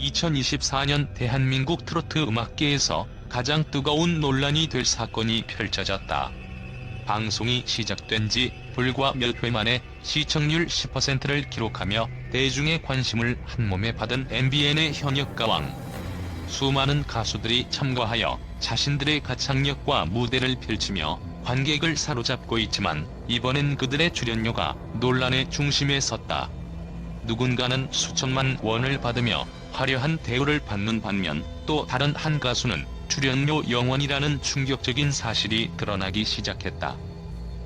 2024년 대한민국 트로트 음악계에서 가장 뜨거운 논란이 될 사건이 펼쳐졌다. 방송이 시작된 지 불과 몇 회 만에 시청률 10%를 기록하며 대중의 관심을 한몸에 받은 MBN의 현역 가왕. 수많은 가수들이 참가하여 자신들의 가창력과 무대를 펼치며 관객을 사로잡고 있지만 이번엔 그들의 출연료가 논란의 중심에 섰다. 누군가는 수천만 원을 받으며 화려한 대우를 받는 반면 또 다른 한 가수는 출연료 0원이라는 충격적인 사실이 드러나기 시작했다.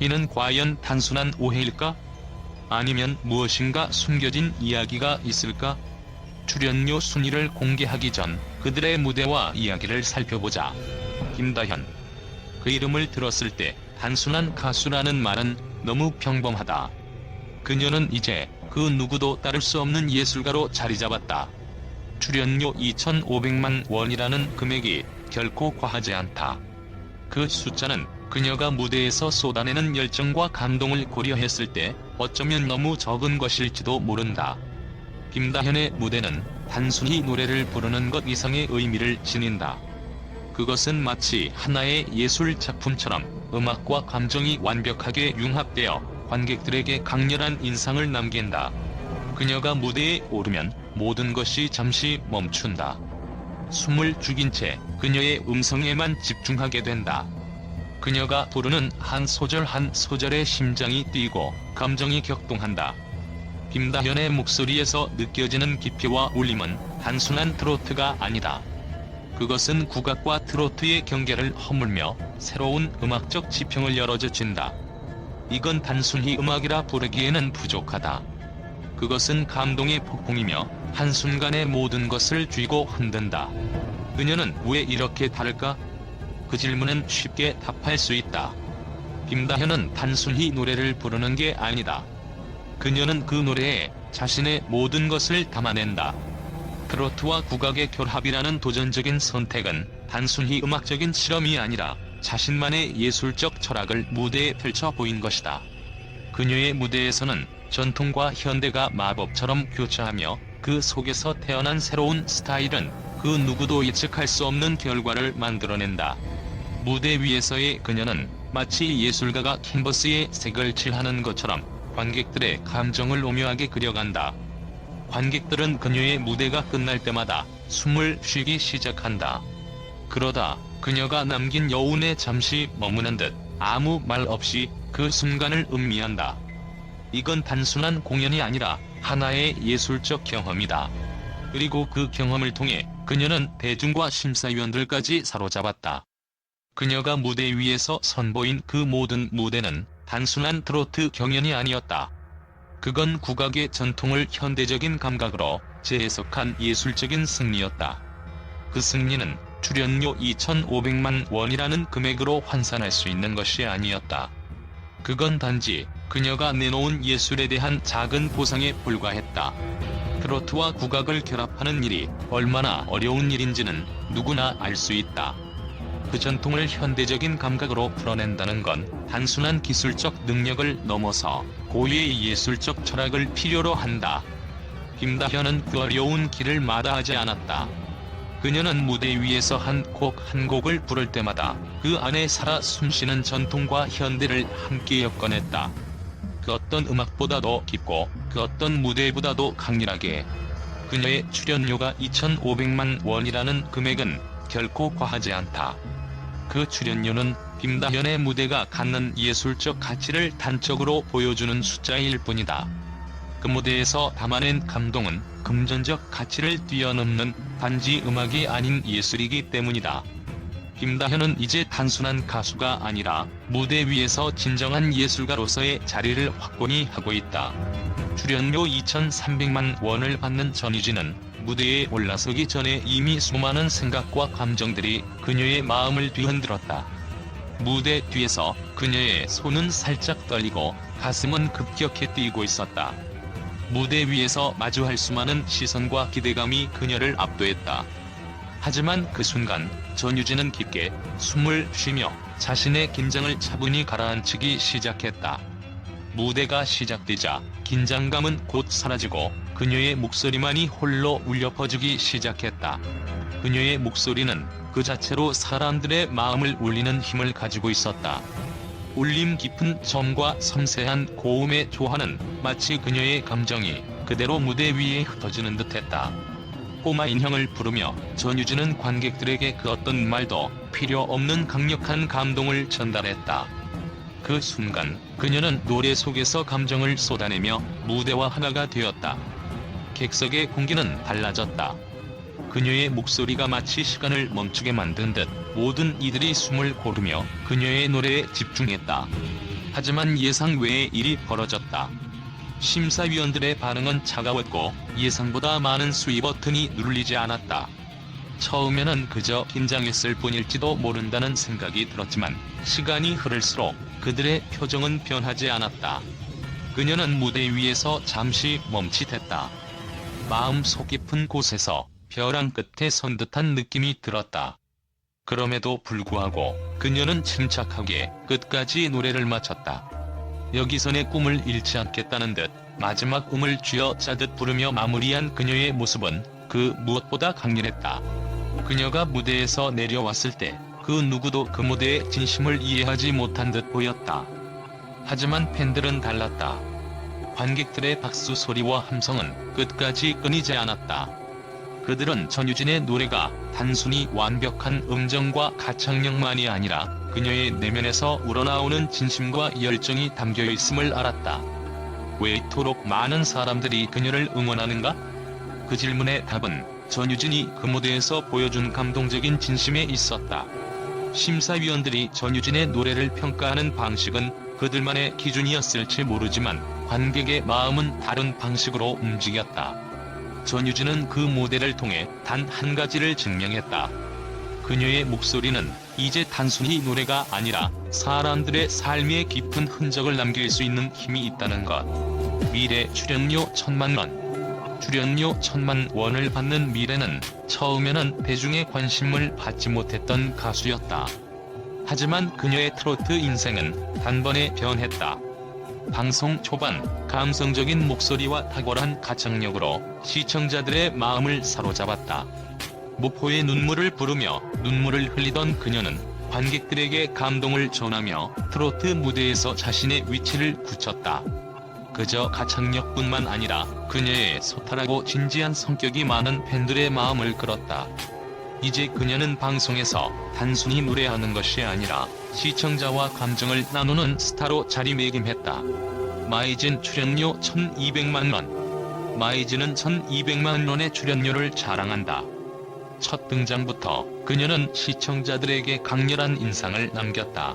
이는 과연 단순한 오해일까? 아니면 무엇인가 숨겨진 이야기가 있을까? 출연료 순위를 공개하기 전 그들의 무대와 이야기를 살펴보자. 김다현. 그 이름을 들었을 때 단순한 가수라는 말은 너무 평범하다. 그녀는 이제 그 누구도 따를 수 없는 예술가로 자리 잡았다. 출연료 2,500만 원이라는 금액이 결코 과하지 않다. 그 숫자는 그녀가 무대에서 쏟아내는 열정과 감동을 고려했을 때 어쩌면 너무 적은 것일지도 모른다. 김다현의 무대는 단순히 노래를 부르는 것 이상의 의미를 지닌다. 그것은 마치 하나의 예술 작품처럼 음악과 감정이 완벽하게 융합되어 관객들에게 강렬한 인상을 남긴다. 그녀가 무대에 오르면 모든 것이 잠시 멈춘다. 숨을 죽인 채 그녀의 음성에만 집중하게 된다. 그녀가 부르는 한 소절 한 소절에 심장이 뛰고 감정이 격동한다. 김다현의 목소리에서 느껴지는 깊이와 울림은 단순한 트로트가 아니다. 그것은 국악과 트로트의 경계를 허물며 새로운 음악적 지평을 열어젖힌다. 이건 단순히 음악이라 부르기에는 부족하다. 그것은 감동의 폭풍이며 한순간에 모든 것을 쥐고 흔든다. 그녀는 왜 이렇게 다를까? 그 질문은 쉽게 답할 수 있다. 김다현은 단순히 노래를 부르는 게 아니다. 그녀는 그 노래에 자신의 모든 것을 담아낸다. 트로트와 국악의 결합이라는 도전적인 선택은 단순히 음악적인 실험이 아니라 자신만의 예술적 철학을 무대에 펼쳐 보인 것이다. 그녀의 무대에서는 전통과 현대가 마법처럼 교차하며 그 속에서 태어난 새로운 스타일은 그 누구도 예측할 수 없는 결과를 만들어낸다. 무대 위에서의 그녀는 마치 예술가가 캔버스에 색을 칠하는 것처럼 관객들의 감정을 오묘하게 그려간다. 관객들은 그녀의 무대가 끝날 때마다 숨을 쉬기 시작한다. 그러다 그녀가 남긴 여운에 잠시 머무는 듯 아무 말 없이 그 순간을 음미한다. 이건 단순한 공연이 아니라 하나의 예술적 경험이다. 그리고 그 경험을 통해 그녀는 대중과 심사위원들까지 사로잡았다. 그녀가 무대 위에서 선보인 그 모든 무대는 단순한 트로트 경연이 아니었다. 그건 국악의 전통을 현대적인 감각으로 재해석한 예술적인 승리였다. 그 승리는 출연료 2,500만 원이라는 금액으로 환산할 수 있는 것이 아니었다. 그건 단지 그녀가 내놓은 예술에 대한 작은 보상에 불과했다. 트로트와 국악을 결합하는 일이 얼마나 어려운 일인지는 누구나 알 수 있다. 그 전통을 현대적인 감각으로 풀어낸다는 건 단순한 기술적 능력을 넘어서 고유의 예술적 철학을 필요로 한다. 김다현은 그 어려운 길을 마다하지 않았다. 그녀는 무대 위에서 한곡한 곡을 부를 때마다 그 안에 살아 숨쉬는 전통과 현대를 함께 엮어냈다. 그 어떤 음악보다도 깊고 그 어떤 무대보다도 강렬하게 그녀의 출연료가 2,500만 원이라는 금액은 결코 과하지 않다. 그 출연료는 김다현의 무대가 갖는 예술적 가치를 단적으로 보여주는 숫자일 뿐이다. 그 무대에서 담아낸 감동은 금전적 가치를 뛰어넘는 단지 음악이 아닌 예술이기 때문이다. 김다현은 이제 단순한 가수가 아니라 무대 위에서 진정한 예술가로서의 자리를 확고히 하고 있다. 출연료 2,300만 원을 받는 전유진은 무대에 올라서기 전에 이미 수많은 생각과 감정들이 그녀의 마음을 뒤흔들었다. 무대 뒤에서 그녀의 손은 살짝 떨리고 가슴은 급격히 뛰고 있었다. 무대 위에서 마주할 수많은 시선과 기대감이 그녀를 압도했다. 하지만 그 순간 전유진은 깊게 숨을 쉬며 자신의 긴장을 차분히 가라앉히기 시작했다. 무대가 시작되자 긴장감은 곧 사라지고 그녀의 목소리만이 홀로 울려 퍼지기 시작했다. 그녀의 목소리는 그 자체로 사람들의 마음을 울리는 힘을 가지고 있었다. 울림 깊은 점과 섬세한 고음의 조화는 마치 그녀의 감정이 그대로 무대 위에 흩어지는 듯했다. 꼬마 인형을 부르며 전유진은 관객들에게 그 어떤 말도 필요 없는 강력한 감동을 전달했다. 그 순간 그녀는 노래 속에서 감정을 쏟아내며 무대와 하나가 되었다. 객석의 공기는 달라졌다. 그녀의 목소리가 마치 시간을 멈추게 만든 듯 모든 이들이 숨을 고르며 그녀의 노래에 집중했다. 하지만 예상 외의 일이 벌어졌다. 심사위원들의 반응은 차가웠고 예상보다 많은 수위 버튼이 눌리지 않았다. 처음에는 그저 긴장했을 뿐일지도 모른다는 생각이 들었지만 시간이 흐를수록 그들의 표정은 변하지 않았다. 그녀는 무대 위에서 잠시 멈칫했다. 마음 속 깊은 곳에서 벼랑 끝에 선 듯한 느낌이 들었다. 그럼에도 불구하고 그녀는 침착하게 끝까지 노래를 마쳤다. 여기서 내 꿈을 잃지 않겠다는 듯 마지막 음을 쥐어 짜듯 부르며 마무리한 그녀의 모습은 그 무엇보다 강렬했다. 그녀가 무대에서 내려왔을 때 그 누구도 그 무대의 진심을 이해하지 못한 듯 보였다. 하지만 팬들은 달랐다. 관객들의 박수 소리와 함성은 끝까지 끊이지 않았다. 그들은 전유진의 노래가 단순히 완벽한 음정과 가창력만이 아니라 그녀의 내면에서 우러나오는 진심과 열정이 담겨 있음을 알았다. 왜 이토록 많은 사람들이 그녀를 응원하는가? 그 질문의 답은 전유진이 그 무대에서 보여준 감동적인 진심에 있었다. 심사위원들이 전유진의 노래를 평가하는 방식은 그들만의 기준이었을지 모르지만 관객의 마음은 다른 방식으로 움직였다. 전유진은 그 무대를 통해 단 한 가지를 증명했다. 그녀의 목소리는 이제 단순히 노래가 아니라 사람들의 삶에 깊은 흔적을 남길 수 있는 힘이 있다는 것. 미래 출연료 천만 원. 출연료 천만 원을 받는 미래는 처음에는 대중의 관심을 받지 못했던 가수였다. 하지만 그녀의 트로트 인생은 단번에 변했다. 방송 초반 감성적인 목소리와 탁월한 가창력으로 시청자들의 마음을 사로잡았다. 모포의 눈물을 부르며 눈물을 흘리던 그녀는 관객들에게 감동을 전하며 트로트 무대에서 자신의 위치를 굳혔다. 그저 가창력뿐만 아니라 그녀의 소탈하고 진지한 성격이 많은 팬들의 마음을 끌었다. 이제 그녀는 방송에서 단순히 노래하는 것이 아니라 시청자와 감정을 나누는 스타로 자리매김했다. 마이진 출연료 1200만 원. 마이진은 1200만 원의 출연료를 자랑한다. 첫 등장부터 그녀는 시청자들에게 강렬한 인상을 남겼다.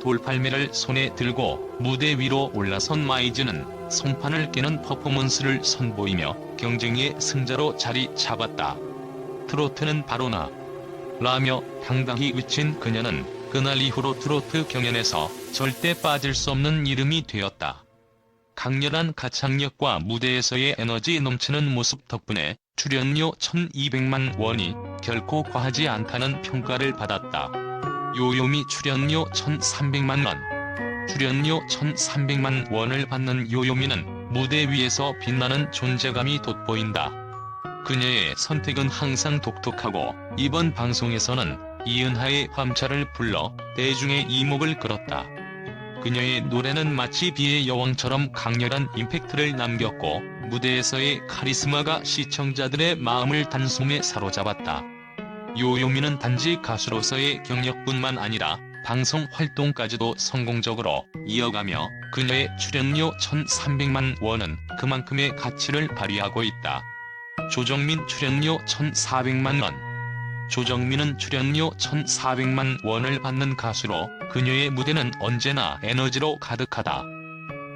돌팔매를 손에 들고 무대 위로 올라선 마이즈는 송판을 깨는 퍼포먼스를 선보이며 경쟁의 승자로 자리 잡았다. 트로트는 바로 나. 라며 당당히 외친 그녀는 그날 이후로 트로트 경연에서 절대 빠질 수 없는 이름이 되었다. 강렬한 가창력과 무대에서의 에너지 넘치는 모습 덕분에 출연료 1200만 원이 결코 과하지 않다는 평가를 받았다. 요요미 출연료 1300만 원. 출연료 1300만 원을 받는 요요미는 무대 위에서 빛나는 존재감이 돋보인다. 그녀의 선택은 항상 독특하고 이번 방송에서는 이은하의 밤차를 불러 대중의 이목을 끌었다. 그녀의 노래는 마치 비의 여왕처럼 강렬한 임팩트를 남겼고 무대에서의 카리스마가 시청자들의 마음을 단숨에 사로잡았다. 요요미는 단지 가수로서의 경력뿐만 아니라 방송 활동까지도 성공적으로 이어가며 그녀의 출연료 1300만 원은 그만큼의 가치를 발휘하고 있다. 조정민 출연료 1400만 원. 조정민은 출연료 1400만 원을 받는 가수로 그녀의 무대는 언제나 에너지로 가득하다.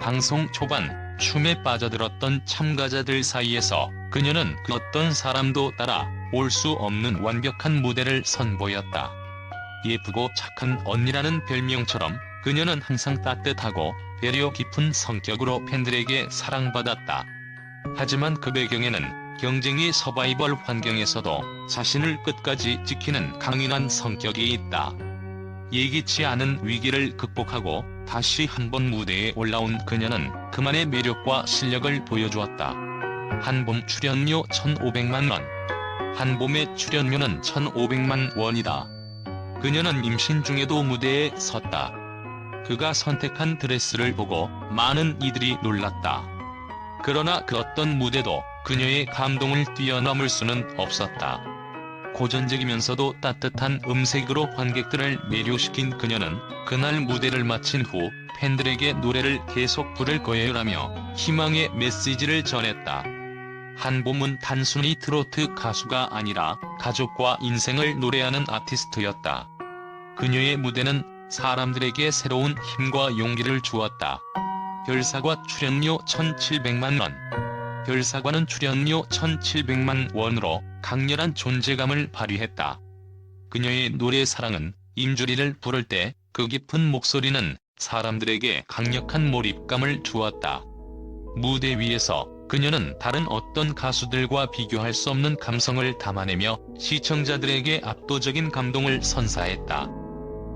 방송 초반 춤에 빠져들었던 참가자들 사이에서 그녀는 그 어떤 사람도 따라 올 수 없는 완벽한 무대를 선보였다. 예쁘고 착한 언니라는 별명처럼 그녀는 항상 따뜻하고 배려 깊은 성격으로 팬들에게 사랑받았다. 하지만 그 배경에는 경쟁의 서바이벌 환경에서도 자신을 끝까지 지키는 강인한 성격이 있다. 예기치 않은 위기를 극복하고 다시 한 번 무대에 올라온 그녀는 그만의 매력과 실력을 보여주었다. 한봄 출연료 1,500만 원. 한봄의 출연료는 1,500만 원이다. 그녀는 임신 중에도 무대에 섰다. 그가 선택한 드레스를 보고 많은 이들이 놀랐다. 그러나 그 어떤 무대도 그녀의 감동을 뛰어넘을 수는 없었다. 고전적이면서도 따뜻한 음색으로 관객들을 매료시킨 그녀는 그날 무대를 마친 후 팬들에게 노래를 계속 부를 거예요라며 희망의 메시지를 전했다. 한봄은 단순히 트로트 가수가 아니라 가족과 인생을 노래하는 아티스트였다. 그녀의 무대는 사람들에게 새로운 힘과 용기를 주었다. 별사과 출연료 1,700만 원. 별사과는 출연료 1,700만 원으로 강렬한 존재감을 발휘했다. 그녀의 노래 사랑은 임주리를 부를 때 그 깊은 목소리는 사람들에게 강력한 몰입감을 주었다. 무대 위에서 그녀는 다른 어떤 가수들과 비교할 수 없는 감성을 담아내며 시청자들에게 압도적인 감동을 선사했다.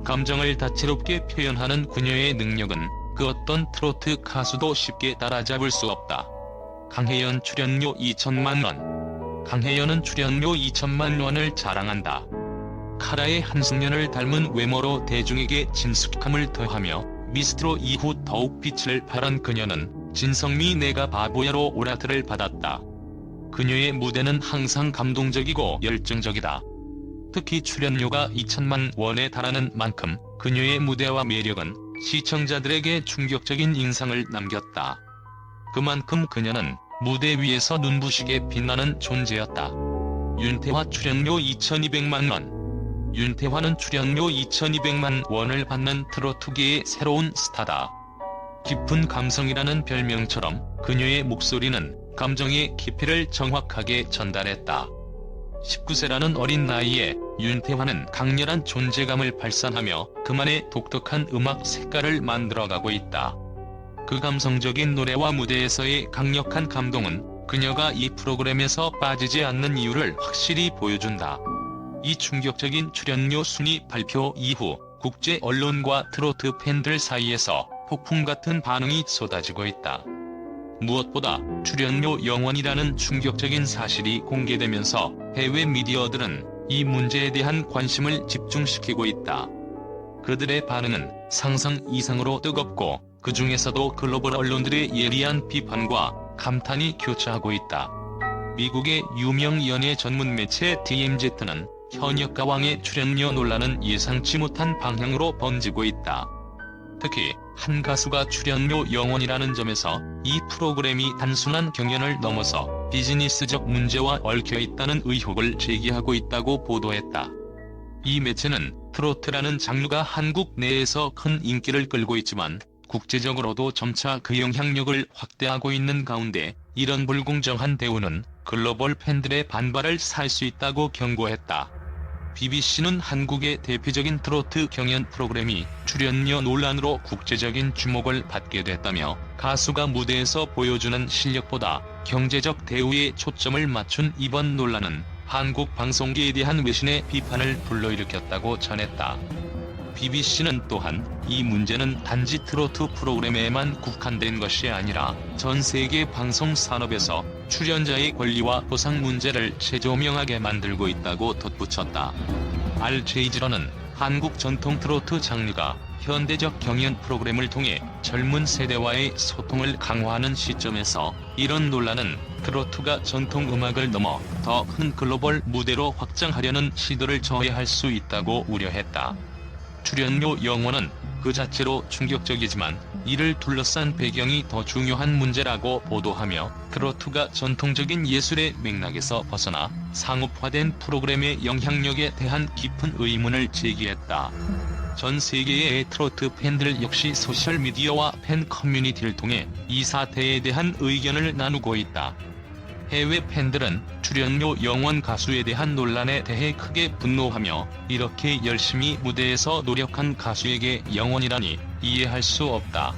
감정을 다채롭게 표현하는 그녀의 능력은 그 어떤 트로트 가수도 쉽게 따라잡을 수 없다. 강혜연 출연료 2천만 원. 강혜연은 출연료 2천만 원을 자랑한다. 카라의 한승연을 닮은 외모로 대중에게 친숙함을 더하며 미스트로 이후 더욱 빛을 발한 그녀는 진성미 내가 바보야로 오라트를 받았다. 그녀의 무대는 항상 감동적이고 열정적이다. 특히 출연료가 2천만 원에 달하는 만큼 그녀의 무대와 매력은 시청자들에게 충격적인 인상을 남겼다. 그만큼 그녀는 무대 위에서 눈부시게 빛나는 존재였다. 윤태화 출연료 2,200만 원. 윤태화는 출연료 2,200만 원을 받는 트로트계의 새로운 스타다. 깊은 감성이라는 별명처럼 그녀의 목소리는 감정의 깊이를 정확하게 전달했다. 19세라는 어린 나이에 윤태화는 강렬한 존재감을 발산하며 그만의 독특한 음악 색깔을 만들어가고 있다. 그 감성적인 노래와 무대에서의 강력한 감동은 그녀가 이 프로그램에서 빠지지 않는 이유를 확실히 보여준다. 이 충격적인 출연료 순위 발표 이후 국제 언론과 트로트 팬들 사이에서 폭풍 같은 반응이 쏟아지고 있다. 무엇보다 출연료 영원이라는 충격적인 사실이 공개되면서 해외 미디어들은 이 문제에 대한 관심을 집중시키고 있다. 그들의 반응은 상상 이상으로 뜨겁고 그 중에서도 글로벌 언론들의 예리한 비판과 감탄이 교차하고 있다. 미국의 유명 연예 전문 매체 TMZ는 현역 가왕의 출연료 논란은 예상치 못한 방향으로 번지고 있다. 특히 한 가수가 출연료 영원이라는 점에서 이 프로그램이 단순한 경연을 넘어서 비즈니스적 문제와 얽혀 있다는 의혹을 제기하고 있다고 보도했다. 이 매체는 트로트라는 장르가 한국 내에서 큰 인기를 끌고 있지만 국제적으로도 점차 그 영향력을 확대하고 있는 가운데 이런 불공정한 대우는 글로벌 팬들의 반발을 살 수 있다고 경고했다. BBC는 한국의 대표적인 트로트 경연 프로그램이 출연료 논란으로 국제적인 주목을 받게 됐다며 가수가 무대에서 보여주는 실력보다 경제적 대우에 초점을 맞춘 이번 논란은 한국 방송계에 대한 외신의 비판을 불러일으켰다고 전했다. BBC는 또한 이 문제는 단지 트로트 프로그램에만 국한된 것이 아니라 전 세계 방송 산업에서 출연자의 권리와 보상 문제를 재조명하게 만들고 있다고 덧붙였다. 알제이지러는 한국 전통 트로트 장르가 현대적 경연 프로그램을 통해 젊은 세대와의 소통을 강화하는 시점에서 이런 논란은 트로트가 전통 음악을 넘어 더 큰 글로벌 무대로 확장하려는 시도를 저해할 수 있다고 우려했다. 출연료 영원은 그 자체로 충격적이지만 이를 둘러싼 배경이 더 중요한 문제라고 보도하며 트로트가 전통적인 예술의 맥락에서 벗어나 상업화된 프로그램의 영향력에 대한 깊은 의문을 제기했다. 전 세계의 트로트 팬들 역시 소셜미디어와 팬 커뮤니티를 통해 이 사태에 대한 의견을 나누고 있다. 해외 팬들은 출연료 영원 가수에 대한 논란에 대해 크게 분노하며 이렇게 열심히 무대에서 노력한 가수에게 영원이라니 이해할 수 없다.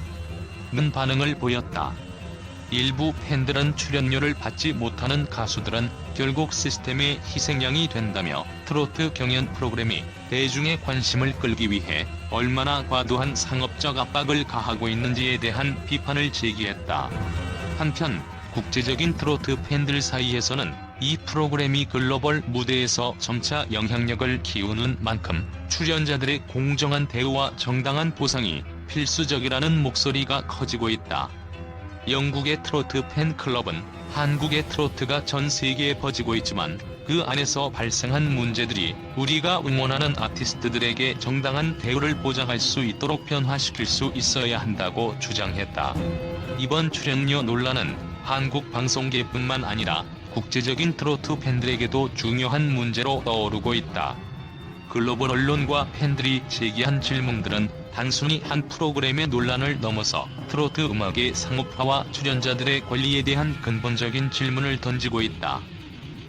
는 반응을 보였다. 일부 팬들은 출연료를 받지 못하는 가수들은 결국 시스템의 희생양이 된다며 트로트 경연 프로그램이 대중의 관심을 끌기 위해 얼마나 과도한 상업적 압박을 가하고 있는지에 대한 비판을 제기했다. 한편 국제적인 트로트 팬들 사이에서는 이 프로그램이 글로벌 무대에서 점차 영향력을 키우는 만큼 출연자들의 공정한 대우와 정당한 보상이 필수적이라는 목소리가 커지고 있다. 영국의 트로트 팬클럽은 한국의 트로트가 전 세계에 퍼지고 있지만 그 안에서 발생한 문제들이 우리가 응원하는 아티스트들에게 정당한 대우를 보장할 수 있도록 변화시킬 수 있어야 한다고 주장했다. 이번 출연료 논란은 한국 방송계뿐만 아니라 국제적인 트로트 팬들에게도 중요한 문제로 떠오르고 있다. 글로벌 언론과 팬들이 제기한 질문들은 단순히 한 프로그램의 논란을 넘어서 트로트 음악의 상업화와 출연자들의 권리에 대한 근본적인 질문을 던지고 있다.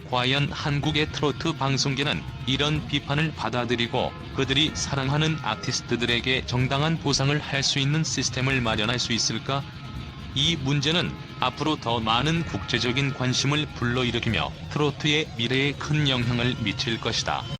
과연 한국의 트로트 방송계는 이런 비판을 받아들이고 그들이 사랑하는 아티스트들에게 정당한 보상을 할 수 있는 시스템을 마련할 수 있을까? 이 문제는 앞으로 더 많은 국제적인 관심을 불러일으키며 트로트의 미래에 큰 영향을 미칠 것이다.